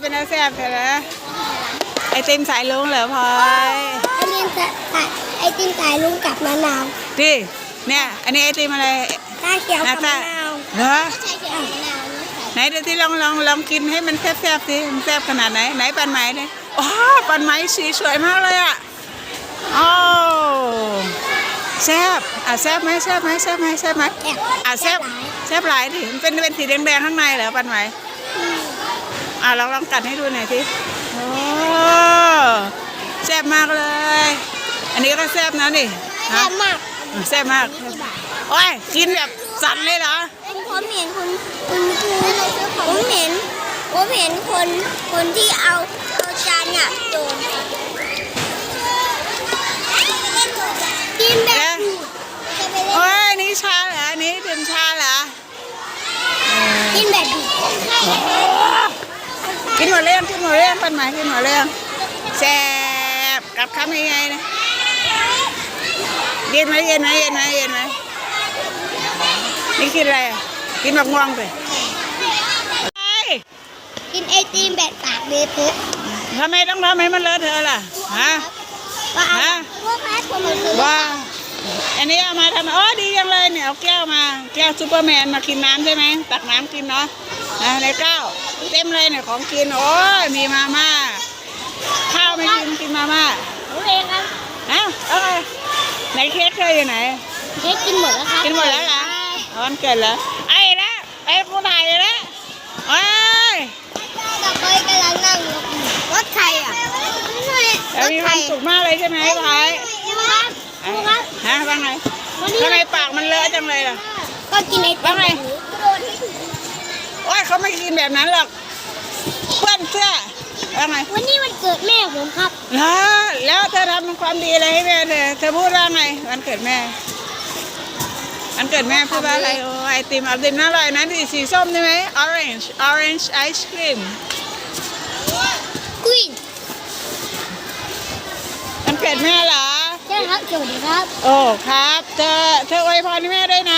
เป็นอาแซ่บใช่ไหมไอติมสายลุงเหรอพลอยไอติมสายไอติมสายลุงกับมะนาวดิเนี่ย อันนี้ไอติมอะไรตาเขียวหน้ากับตามะนาวเหรอใช่เขียวกับมะนาวไหนดูที่ลองลองลองกินให้มันแซ่บๆสิมันแซ่บขนาดไหนไหนปันไหมเนี่ยโอ้ปันไหมสีสวยมากเลยอะโอ้แซ่บอะแซ่บไหมแซ่บไหมแซ่บไหมแซ่บไหมแอบอะแซ่บแซ่บหลายดิมันเป็นเป็นสีแดงๆข้างในเหรอปันไหม อะลองลองกัดให้ดูหน่อยสิโอ้แซ่บมากเลย อันนี้ก็แซ่บนะนี่แซ่ฮะบมากแซ่บมากโอ้ยกินแบบสั่นเลยเหรอผมเห็นคนคุณครูผมเห็นผมเห็นคนคนที่เอาเอาจานเนี่ยโดนกินแบบดูดจะไปเล่น โอ้ยอันนี่ชาเหรออันนี้ดื่มชาเหรอ กินแบบดูด กินหมดเรื่องกินหมดเรื่องปันไหมกินหมดเรื่องแซ่บกับคำยังไงนะเย็นไหมเย็นไหมเย็นไหมเย็นไหมนี่กินอะไรอะกินมะม่วงไปเฮ้ยกินไอติมแบบปากเลยปุ๊บทำไมต้องทำให้มันเลอะเทอะล่ะฮะว่าเอาฮะพวกแม่ผมมาซื้อว่าอันนี้เอามาทำไมอ๋อดีจังเลยเนี่ยเอาแก้วมาแก้วซูเปอร์แมนมากินน้ำใช่ไหมตักน้ำกินเนาะ นะในแก้วเต็มเลยเนี่ยของกินโอ้ยมีมาม่าข้าวไม่กินกินมาม่าผมเองครับเอ้าเอาไงไหนเค้กเคยอยู่ไหน เค้กกินหมดแล้วครับกินหมดแล้วเหรอเอาวันเกิดแล้วไอ้ละไอ้กูถ่ายเลยนะโอ้ยกับเบยกำลังนั่งรถไทยอะแต่มีความสุขมากเลยใช่ไหมพายครับฮะว่าไงทำไมปากมันเลอะจังเลยล่ะก็กินไอติว่าไง เขาไม่กินแบบนั้นหรอกเพื่อนเสื้อว่าไงวันนี้วันเกิดแม่ผมครับแล้วแล้วเธอทำความดีอะไรให้แม่เธอเธอพูดว่าไงวันเกิดแม่วันเกิดแม่พูดว่าอะไรโอ้ไอติมไอติมน่าอร่อยนะดิสีส้มใช่ไหม orange orange ice cream กุ้ยวันเกิดแม่เหรอใช่ครับสวัสดีครับ โอ้ครับ เธอเธออวยพรให้แม่ด้วยนะ